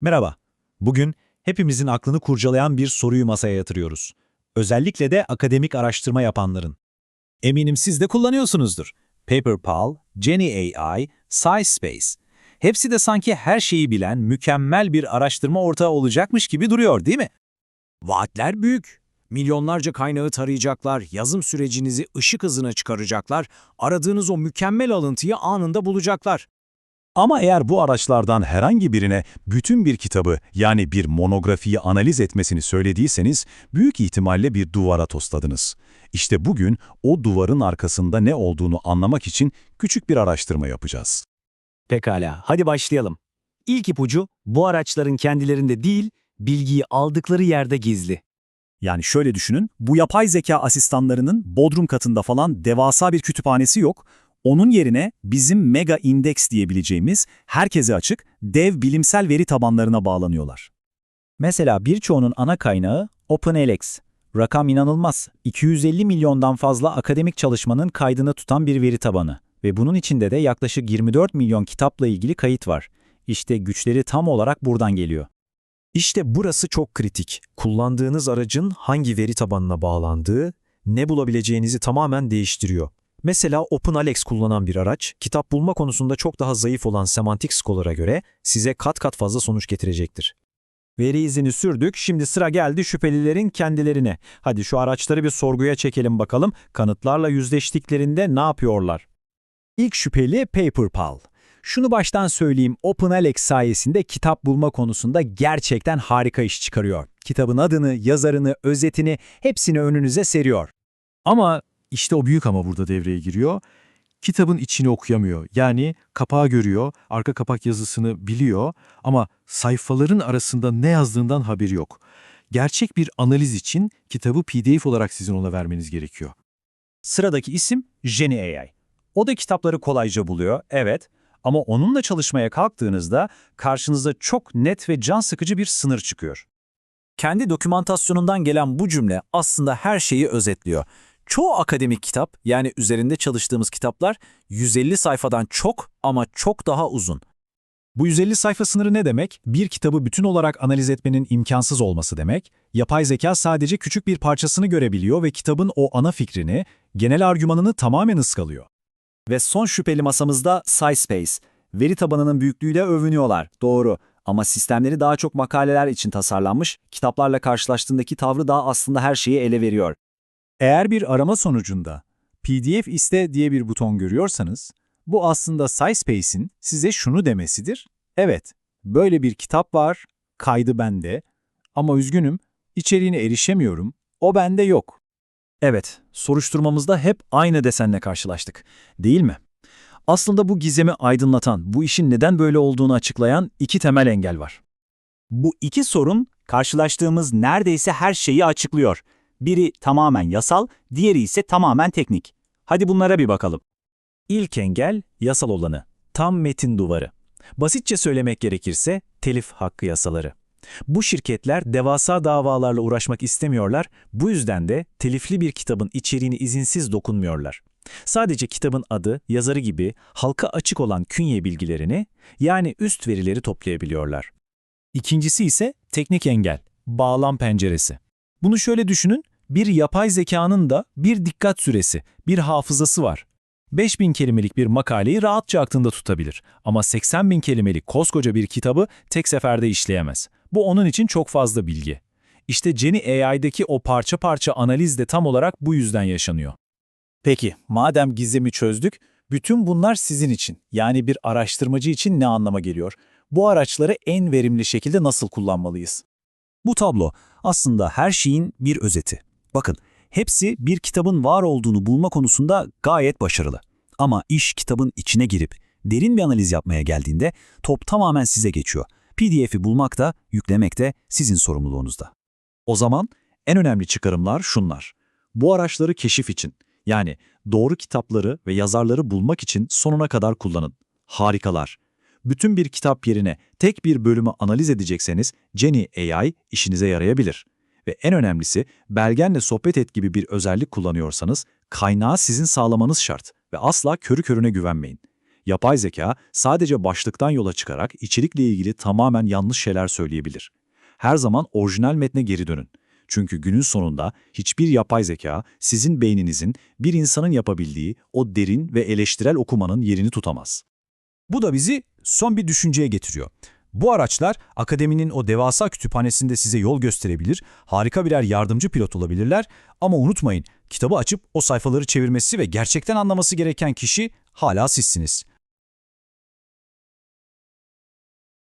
Merhaba. Bugün hepimizin aklını kurcalayan bir soruyu masaya yatırıyoruz. Özellikle de akademik araştırma yapanların. Eminim siz de kullanıyorsunuzdur. PaperPal, Jenny AI, SciSpace. Hepsi de sanki her şeyi bilen mükemmel bir araştırma ortağı olacakmış gibi duruyor değil mi? Vaatler büyük. Milyonlarca kaynağı tarayacaklar, yazım sürecinizi ışık hızına çıkaracaklar, aradığınız o mükemmel alıntıyı anında bulacaklar. Ama eğer bu araçlardan herhangi birine bütün bir kitabı yani bir monografiyi analiz etmesini söylediyseniz büyük ihtimalle bir duvara tosladınız. İşte bugün o duvarın arkasında ne olduğunu anlamak için küçük bir araştırma yapacağız. Pekala, hadi başlayalım. İlk ipucu, bu araçların kendilerinde değil, bilgiyi aldıkları yerde gizli. Yani şöyle düşünün, bu yapay zeka asistanlarının bodrum katında falan devasa bir kütüphanesi yok. Onun yerine bizim mega indeks diyebileceğimiz herkese açık dev bilimsel veri tabanlarına bağlanıyorlar. Mesela birçoğunun ana kaynağı OpenLX. Rakam inanılmaz. 250 milyondan fazla akademik çalışmanın kaydını tutan bir veri tabanı. Ve bunun içinde de yaklaşık 24 milyon kitapla ilgili kayıt var. İşte güçleri tam olarak buradan geliyor. İşte burası çok kritik. Kullandığınız aracın hangi veri tabanına bağlandığı, ne bulabileceğinizi tamamen değiştiriyor. Mesela OpenAlex kullanan bir araç, kitap bulma konusunda çok daha zayıf olan Semantic Scholar'a göre size kat kat fazla sonuç getirecektir. Veri izini sürdük, şimdi sıra geldi şüphelilerin kendilerine. Hadi şu araçları bir sorguya çekelim bakalım, kanıtlarla yüzleştiklerinde ne yapıyorlar? İlk şüpheli PaperPal. Şunu baştan söyleyeyim, OpenAlex sayesinde kitap bulma konusunda gerçekten harika iş çıkarıyor. Kitabın adını, yazarını, özetini hepsini önünüze seriyor. Ama işte o büyük ama burada devreye giriyor. Kitabın içini okuyamıyor. Yani kapağı görüyor, arka kapak yazısını biliyor ama sayfaların arasında ne yazdığından haberi yok. Gerçek bir analiz için kitabı PDF olarak sizin ona vermeniz gerekiyor. Sıradaki isim Jenny AI. O da kitapları kolayca buluyor, evet. Ama onunla çalışmaya kalktığınızda karşınıza çok net ve can sıkıcı bir sınır çıkıyor. Kendi dokümantasyonundan gelen bu cümle aslında her şeyi özetliyor. Çoğu akademik kitap, yani üzerinde çalıştığımız kitaplar 150 sayfadan çok ama çok daha uzun. Bu 150 sayfa sınırı ne demek? Bir kitabı bütün olarak analiz etmenin imkansız olması demek. Yapay zeka sadece küçük bir parçasını görebiliyor ve kitabın o ana fikrini, genel argümanını tamamen ıskalıyor. Ve son şüpheli masamızda SciSpace. Veri tabanının büyüklüğüyle övünüyorlar, doğru. Ama sistemleri daha çok makaleler için tasarlanmış, kitaplarla karşılaştığındaki tavrı daha aslında her şeyi ele veriyor. Eğer bir arama sonucunda PDF iste diye bir buton görüyorsanız, bu aslında SciSpace'in size şunu demesidir. Evet, böyle bir kitap var, kaydı bende ama üzgünüm, içeriğine erişemiyorum, o bende yok. Evet, soruşturmamızda hep aynı desenle karşılaştık, değil mi? Aslında bu gizemi aydınlatan, bu işin neden böyle olduğunu açıklayan iki temel engel var. Bu iki sorun karşılaştığımız neredeyse her şeyi açıklıyor. Biri tamamen yasal, diğeri ise tamamen teknik. Hadi bunlara bir bakalım. İlk engel yasal olanı. Tam metin duvarı. Basitçe söylemek gerekirse telif hakkı yasaları. Bu şirketler devasa davalarla uğraşmak istemiyorlar, bu yüzden de telifli bir kitabın içeriğini izinsiz dokunmuyorlar. Sadece kitabın adı, yazarı gibi halka açık olan künye bilgilerini, yani üst verileri toplayabiliyorlar. İkincisi ise teknik engel, bağlam penceresi. Bunu şöyle düşünün, bir yapay zekanın da bir dikkat süresi, bir hafızası var. 5000 kelimelik bir makaleyi rahatça aklında tutabilir ama 80 bin kelimelik koskoca bir kitabı tek seferde işleyemez. Bu onun için çok fazla bilgi. İşte Jenny AI'deki o parça parça analiz de tam olarak bu yüzden yaşanıyor. Peki, madem gizemi çözdük, bütün bunlar sizin için, yani bir araştırmacı için ne anlama geliyor? Bu araçları en verimli şekilde nasıl kullanmalıyız? Bu tablo aslında her şeyin bir özeti. Bakın, hepsi bir kitabın var olduğunu bulma konusunda gayet başarılı. Ama iş kitabın içine girip derin bir analiz yapmaya geldiğinde top tamamen size geçiyor. PDF'i bulmak da, yüklemek de sizin sorumluluğunuzda. O zaman en önemli çıkarımlar şunlar. Bu araçları keşif için, yani doğru kitapları ve yazarları bulmak için sonuna kadar kullanın. Harikalar. Bütün bir kitap yerine tek bir bölümü analiz edecekseniz Jenny AI işinize yarayabilir. Ve en önemlisi belgenle sohbet et gibi bir özellik kullanıyorsanız kaynağı sizin sağlamanız şart ve asla körü körüne güvenmeyin. Yapay zeka sadece başlıktan yola çıkarak içerikle ilgili tamamen yanlış şeyler söyleyebilir. Her zaman orijinal metne geri dönün. Çünkü günün sonunda hiçbir yapay zeka sizin beyninizin bir insanın yapabildiği o derin ve eleştirel okumanın yerini tutamaz. Bu da bizi son bir düşünceye getiriyor. Bu araçlar akademinin o devasa kütüphanesinde size yol gösterebilir, harika birer yardımcı pilot olabilirler ama unutmayın kitabı açıp o sayfaları çevirmesi ve gerçekten anlaması gereken kişi hala sizsiniz.